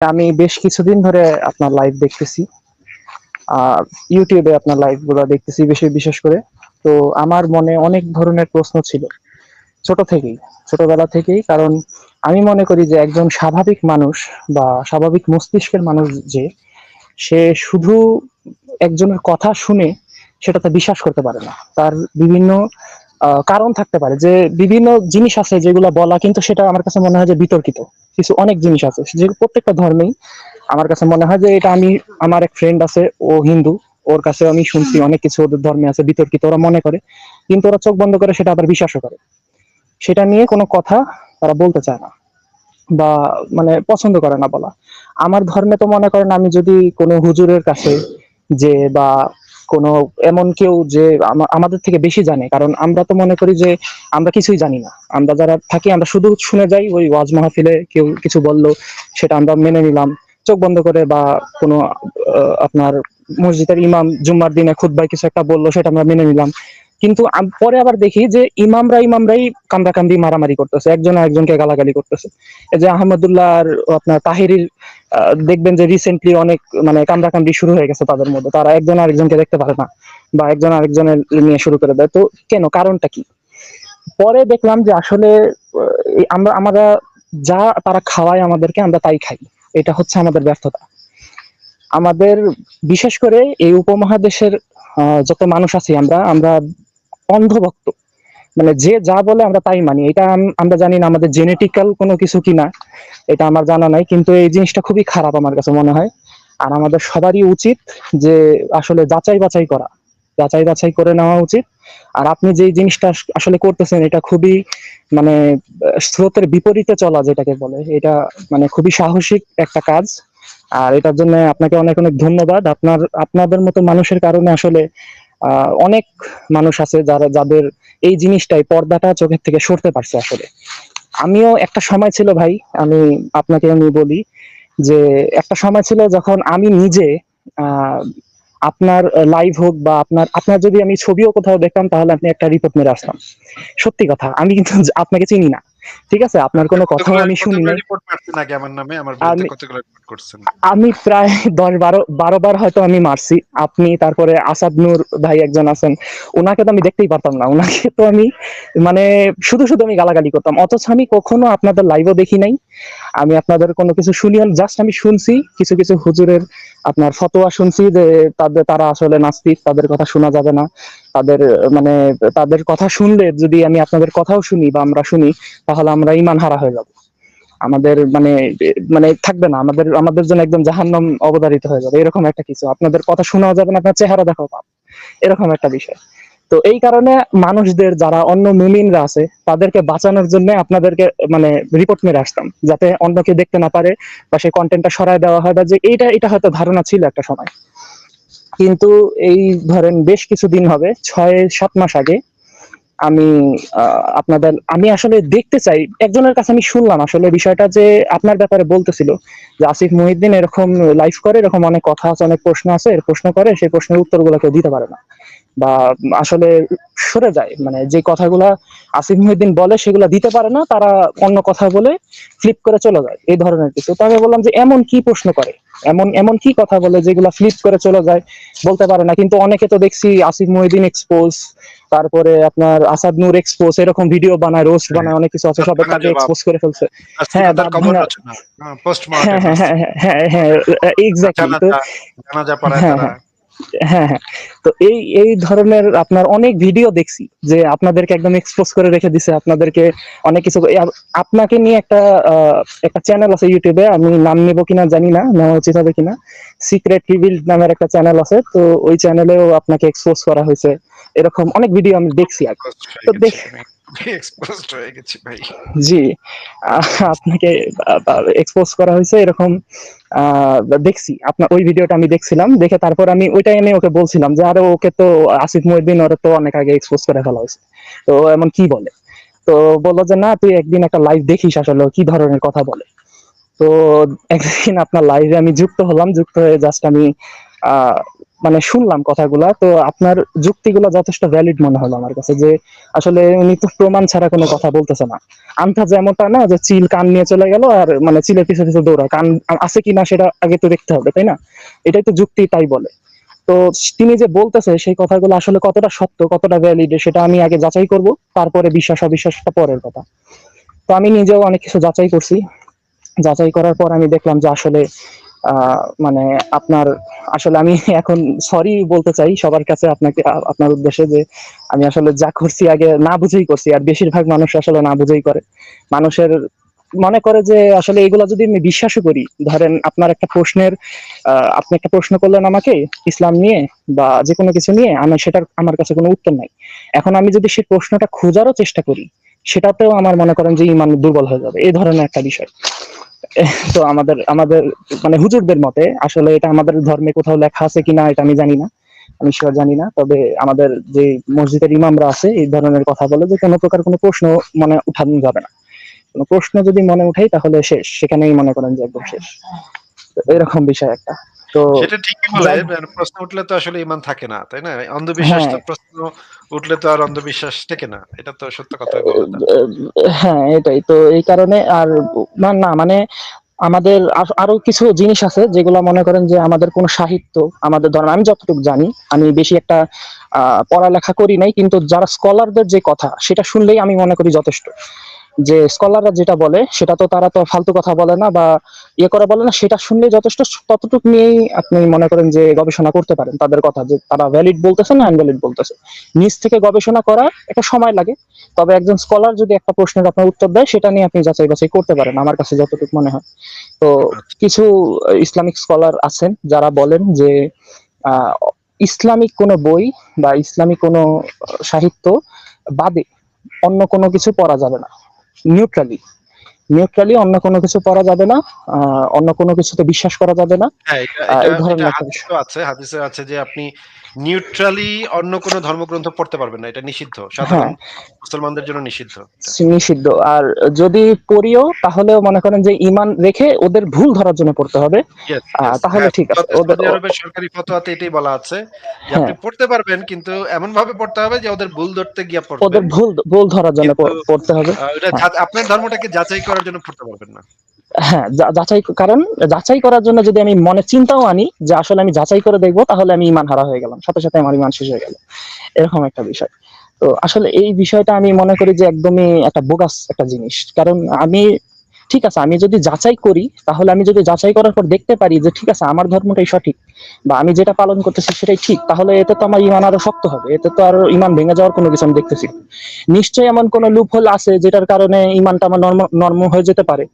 আমি বেশ কিছুদিন ধরে আপনার লাইভ দেখতেছি। আহ ইউটিউবে আপনার লাইভগুলো দেখতেছি বেশি বিশেষ করে। তো আমার মনে অনেক ধরনের প্রশ্ন ছিল। ছোট থেকেই, ছোটবেলা থেকেই, কারণ আমি মনে করি যে একজন স্বাভাবিক মানুষ বা স্বাভাবিক মস্তিষ্কের মানুষ যে, সে শুধু একজনের কথা শুনে সেটাতে বিশ্বাস করতে পারে না। তার বিভিন্ন কারণ থাকতে পারে যে, বিভিন্ন জিনিস আছে যেগুলো বলা, কিন্তু সেটা আমার কাছে মনে হয় যে বিতর্কিত। কিছু অনেক জিনিস আছে। যে প্রত্যেকটা ধর্মেই আমার কাছে মনে হয় যে এটা আমি, আমার এক ফ্রেন্ড আছে, ও হিন্দু, ওর কাছে আমি শুনছি অনেক কিছু ওদের ধর্মে আছে, বিতর্কিত, ওরা মনে করে, কিন্তু ওরা চোখ বন্ধ করে সেটা আবার বিশ্বাসও করে। সেটা নিয়ে কোনো কথা তারা বলতে চায় না বা মানে পছন্দ করে না বলা। আমার ধর্মে তো মনে করেন আমি যদি কোনো হুজুরের কাছে যে বা কোনো, এমন কেউ যে আমাদের থেকে বেশি জানে। কারণ আমরা তো মনে করি যে আমরা কিছুই জানি না। আমরা যারা থাকি, আমরা শুধু শুনে যাই ওই ওয়াজ মাহফিলে কেউ কিছু বলল, সেটা আমরা মেনে নিলাম। চোখ বন্ধ করে বা কোনো আপনার মসজিদের ইমাম জুম্মার দিনে খুদ্ কিছু একটা বলল, সেটা আমরা মেনে নিলাম। কিন্তু পরে আবার দেখি যে ইমামরা ইমামরাই কামড়াকামড়ি মারামারি করতেছে। একজন একজনকে গালাগালি করতেছে। যে আহমদুল্লাহ আর আপনার তাহিরির দেখবেন যে রিসেন্টলি অনেক মানে কামড়াকামড়ি শুরু হয়ে গেছে তাদের মধ্যে। তারা একজন আরেকজনকে দেখতে পারে না বা একজন আরেকজনের নিয়ে শুরু করে দেয়। তো কেন? কারণটা কি? পরে দেখলাম যে আসলে আমরা আমরা যা তারা খাওয়ায় আমাদেরকে আমরা তাই খাই। এটা হচ্ছে আমাদের ব্যর্থতা। আমাদের, বিশেষ করে এই উপমহাদেশের যত মানুষ আছি আমরা আমরা অন্ধভক্ত। মানে যে যা বলে আমরা তাই মানি। এটা আমরা জানি না আমাদের জেনেটিক্যাল কোনো কিছু কিনা। এটা আমার জানা নাই, কিন্তু এই জিনিসটা খুবই খারাপ আমার কাছে মনে হয়। আর আমাদের সবারই উচিত যে আসলে যাচাই বাছাই করা। যাচাই বাছাই করে নেওয়া উচিত। আর আপনি যে জিনিসটা আসলে করতেছেন, এটা খুবই মানে স্রোতের বিপরীতে চলা যেটাকে বলে, এটা মানে খুবই সাহসিক একটা কাজ। আর এটার জন্য আপনাকে অনেক অনেক ধন্যবাদ। আপনার, আপনাদের মতো মানুষের কারণে আসলে অনেক মানুষ আছে যারা, যাদের এই জিনিসটাই পর্দাটা চোখের থেকে সরতে পারছে আসলে। আমিও একটা সময় ছিল ভাই, আমি আপনাকে আমি বলি যে একটা সময় ছিল যখন আমি নিজে আপনার লাইভ হোক বা আপনার আপনার যদি আমি ছবিও কোথাও দেখতাম তাহলে আপনি একটা রিপোর্ট মেরে আসতাম। সত্যি কথা, আমি কিন্তু আপনাকে চিনি না। ঠিক আছে আপনার কোনো কতগুলো আমি শুনি করছেন? আমি প্রায় দশ বারো বারো বার হয়তো আমি মারছি। আপনি তারপরে আসাদ নূর ভাই একজন আছেন ওনাকে তো আমি দেখতেই পারতাম না। ওনাকে তো আমি মানে শুধু শুধু আমি গালাগালি করতাম। অথচ আমি কখনো আপনাদের লাইভও দেখি নাই। আমি আপনাদের কোনো কিছু শুনিও জাস্ট আমি শুনছি কিছু কিছু হুজুরের আপনার ফতোয়া শুনছি যে তাদের তারা আসলে নাস্তিক তাদের কথা শোনা যাবে না। তাদের মানে তাদের কথা শুনলে যদি আমি আপনাদের কথাও শুনি বা আমরা শুনি, তাহলে আমরা ইমান হারা হয়ে যাব। আমাদের মানে মানে থাকবে না, আমাদের আমাদের জন্য একদম জাহান্নাম অবধারিত হয়ে যাবে। এরকম একটা কিছু। আপনাদের কথা শোনাও যাবে না, আপনার চেহারা দেখাও পাব এরকম একটা বিষয়। তো এই কারণে মানুষদের, যারা অন্য মুমিনরা আছে, তাদেরকে বাঁচানোর জন্য আপনাদেরকে মানে রিপোর্ট মেরে আসতাম। যাতে অন্য কেউ দেখতে না পারে বা সেই কন্টেন্টটা সরায় দেওয়া হয় বা যে, এইটা, এটা হয়তো ধারণা ছিল একটা সময়। কিন্তু এই ধরেন বেশ কিছুদিন হবে, ছয়, সাত মাস আগে আমি আপনাদের, আমি আসলে দেখতে চাই, একজনের কাছে আমি শুনলাম আসলে বিষয়টা যে আপনার ব্যাপারে বলতেছিল যে আসিফ মহিউদ্দিন এরকম লাইভ করে, এরকম অনেক কথা আছে, অনেক প্রশ্ন আছে, এর প্রশ্ন করে, সেই প্রশ্নের উত্তরগুলো কেউ দিতে পারে না। বা আসলে সরে যায় মানে যে কথাগুলা আসিফ মহিউদ্দিন বলে সেগুলো দিতে পারে না, তারা অন্য কথা বলে ফ্লিপ করে চলে যায়, এই ধরনের কিছু। তো আমি বললাম যে এমন কি প্রশ্ন করে? এমন এমন কি কথা বলে যেগুলা ফ্লিপ করে চলে যায়? বলতে পারে না কিন্তু অনেকে তো দেখছি আসিফ মহিদিন এক্সপোজ তারপরে আপনার আসাদ নূর এক্সপোজ এরকম ভিডিও বানায় রোস্ট বানায় অনেক কিছু আছে সবাই তাকে এক্সপোজ করে ফেলছে। হ্যাঁ, হ্যাঁ হ্যাঁ হ্যাঁ হ্যাঁ হ্যাঁ এক্স্যাক্টলি হ্যাঁ হ্যাঁ। পড়ায় হ্যাঁ, হ্যাঁ। তো এই এই ধরনের আপনার অনেক ভিডিও দেখছি যে আপনাদেরকে একদম এক্সপোজ করে রেখে দিছে আপনাদেরকে অনেক কিছু আপনাকে নিয়ে একটা আহ, একটা চ্যানেল আছে ইউটিউবে আমি নাম নেব কিনা জানি না নেওয়া উচিত হবে কিনা। সিক্রেট রিভিল নামের একটা চ্যানেল আছে তো ওই চ্যানেলেও আপনাকে এক্সপোজ করা হয়েছে। এরকম অনেক ভিডিও আমি দেখছি আর Exposed তো দেখ- আমি। Exposed হয়ে গেছি ভাই। জি আপনাকে এক্সপোজ করা হয়েছে এরকম দেখছি। আপনার, ওই ভিডিওটা আমি দেখছিলাম, দেখে তারপর আমি ওইটাই এনে ওকে বলছিলাম যে, আরে, ওকে তো আসিফ মহিউদ্দিন, ওরা তো অনেক আগে এক্সপোজ করে ফেলা হয়েছে। তো এমন কি বলে? তো বলল যে, না, তুই একদিন একটা লাইভ দেখিস আসলে কি ধরনের কথা বলে? তো একদিন আপনার লাইভে আমি যুক্ত হলাম, যুক্ত হয়ে জাস্ট আমি মানে শুনলাম কথাগুলা, তো আপনার যুক্তিগুলো যথেষ্ট ভ্যালিড মনে হলো আমার কাছে যে আসলে উনি তো প্রমাণ ছাড়া কোনো কথা বলতেছে না। আন্তাজ এমনটা না যে চিল কান নিয়ে চলে গেল আর মানে চিলের পিছনে পিছনে দৌড়ায় কান আছে কিনা সেটা আগে তো দেখতে হবে, তাই না? এটাই তো যুক্তি, তাই বলে। তো তিনি যে বলতেছে সেই কথাগুলো আসলে কতটা সত্য, কতটা ভ্যালিড সেটা আমি আগে যাচাই করব, তারপরে বিশ্বাস অবিশ্বাসটা পরের কথা। তো আমি নিজেও অনেক কিছু যাচাই করছি। যাচাই করার পর আমি দেখলাম যে আসলে মানে আপনার, আসলে আমি এখন সরি বলতে চাই সবার কাছে আপনাকে আপনার উদ্দেশ্যে যে আমি আসলে যা করছি আগে না বুঝেই করছি, আর বেশিরভাগ মানুষ আসলে না বুঝেই করে। মানুষের মনে করে যে আসলে এগুলো যদি আমি বিশ্বাসও করি, ধরেন আপনার একটা প্রশ্নের আপনি একটা প্রশ্ন করলেন আমাকে ইসলাম নিয়ে বা যে কোনো কিছু নিয়ে, আমি সেটার, আমার কাছে কোনো উত্তর নাই। এখন আমি যদি সেই প্রশ্নটা খোঁজারও চেষ্টা করি, সেটাতেও আমার মনে করেন যে ইমান দুর্বল হয়ে যাবে, এই ধরনের একটা বিষয়। তো আমাদের আমাদের মানে হুজুরদের মতে আসলে এটা আমাদের ধর্মে কোথাও লেখা আছে কিনা এটা আমি জানি না। আমি শিওর জানি না। তবে আমাদের যে মসজিদের ইমামরা আছে, এই ধরনের কথা বলে যে কোনো প্রকার কোনো প্রশ্ন মানে উঠানো যাবে না। কোনো প্রশ্ন যদি মনে উঠাই তাহলে শেষ সেখানেই মনে করেন যে একদম শেষ। এরকম বিষয় একটা। তো সেটা ঠিকই বলে মানে প্রশ্ন উঠলে তো আসলে ইমান থাকে না তাই না? অন্ধবিশ্বাস তো হ্যাঁ। প্রশ্ন উঠলে তো আর অন্ধবিশ্বাস থেকে না এটা তো সত্য বললেন হ্যাঁ এটাই। তো এই কারণে আর না না মানে আমাদের আরও কিছু জিনিস আছে যেগুলো মনে করেন যে আমাদের কোনো সাহিত্য আমাদের ধরেন আমি যতটুকু জানি আমি বেশি একটা আহ, পড়ালেখা করি নাই কিন্তু যারা স্কলারদের যে কথা সেটা শুনলেই আমি মনে করি যথেষ্ট। যে স্কলাররা যেটা বলে সেটা তো তারা তো ফালতু কথা বলে না বা ইয়ে করে বলে না সেটা শুনলে যথেষ্ট ততটুকু নিয়েই আপনি মনে করেন যে গবেষণা করতে পারেন তাদের কথা যে তারা ভ্যালিড বলতেছে না আনভ্যালিড বলতেছে। নিজ থেকে গবেষণা করা একটা সময় লাগে তবে একজন স্কলার যদি একটা প্রশ্নের আপনার উত্তর দেয় সেটা নিয়ে আপনি যাচাই বাছাই করতে পারেন আমার কাছে যতটুকু মনে হয়। তো কিছু ইসলামিক স্কলার আছেন যারা বলেন যে আহ, ইসলামিক কোনো বই বা ইসলামিক কোনো সাহিত্য বাদে অন্য কোনো কিছু পড়া যাবে না। নিউট্রালি নিউট্রালি অন্য কোনো কিছু পড়া যাবে না আহ, অন্য কোনো কিছুতে বিশ্বাস করা যাবে না। হ্যাঁ এই ধরনের আছে হাদিসে আছে যে আপনি নিউট্রালি অন্য কোন ধর্মগ্রন্থ পড়তে পারবেন না এটা নিষিদ্ধ। সাধারণ মুসলমানদের জন্য নিষিদ্ধ। নিষিদ্ধ। আর যদি পড়িও তাহলেও মনে করেন যে ইমান রেখে ওদের ভুল ধরার জন্য পড়তে হবে. তাহলে হ্যাঁ, ঠিক আছে। ওদের- আরবের সরকারি ফতোয়াতে এটাই বলা আছে যে আপনি হ্যাঁ। পড়তে পারবেন কিন্তু এমন ভাবে পড়তে হবে যে ওদের ভুল ধরতে গিয়ে ওদের ভুল ভুল ধরার জন্য পড়তে হবে। আপনার ধর্মটাকে যাচাই করার জন্য পড়তে পারবেন না। হ্যাঁ যাচাই কারণ যাচাই করার জন্য যদি আমি মনে চিন্তাও আনি যে আসলে আমি যাচাই করে দেখব তাহলে আমি ইমান হারা হয়ে গেলাম। সাথে সাথে আমার ইমান শেষ হয়ে গেল। এরকম একটা বিষয়। তো আসলে এই বিষয়টা আমি মনে করি যে একদমই একটা বোগাস একটা জিনিস। কারণ আমি, ঠিক আছে, আমি যদি যাচাই করি, তাহলে আমি যদি যাচাই করার পর দেখতে পারি যে ঠিক আছে, আমার ধর্মটাই সঠিক বা আমি যেটা পালন করতেছি সেটাই ঠিক, তাহলে এতে তো আমার ইমান আরও শক্ত হবে। এতে তো আরও ইমান ভেঙে যাওয়ার কোনো কিছু আমি দেখতেছি নিশ্চয়ই এমন কোনো লুপ হোল আছে যেটার কারণে ইমানটা আমার নর্ম নর্ম হয়ে যেতে পারে।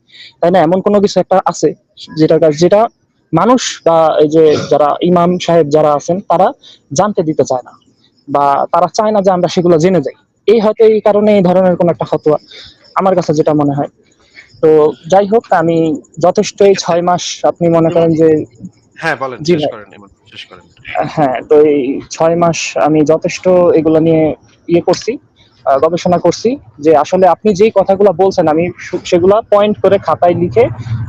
তাই না? এমন কোনো কিছু একটা আছে যেটা যেটা মানুষ বা এই যে যারা ইমাম সাহেব যারা আছেন তারা জানতে দিতে চায় না বা তারা চায় না যে আমরা সেগুলো জেনে যাই। এই হয়তো এই কারণে এই ধরনের কোন একটা ফতোয়া আমার কাছে যেটা মনে হয়। তো যাই হোক আমি যথেষ্ট এই ছয় মাস আপনি মনে করেন যে হ্যাঁ বলেন শেষ করেন শেষ করেন। হ্যাঁ তো এই ছয় মাস আমি যথেষ্ট এগুলো নিয়ে ইয়ে করছি। গবেষণা করছি যে আসলে আপনি যেই কথাগুলো বলছেন, আমি সেগুলা পয়েন্ট করে খাতায় লিখে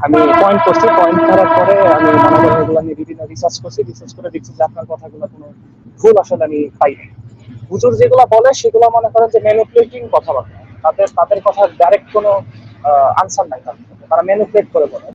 আমি পয়েন্ট করছি পয়েন্ট করার পরে আমি এগুলো বিভিন্ন রিসার্চ করছি রিসার্চ করে দেখছি যে আপনার কথাগুলো কোনো ভুল আসলে আমি পাই নাই। হুজুর যেগুলো বলে, সেগুলো মনে করেন যে ম্যানিপুলেটিং কথাবার্তা তাদের তাদের কথার ডাইরেক্ট কোনো আনসার নাই। তারা ম্যানিপুলেট করে বলে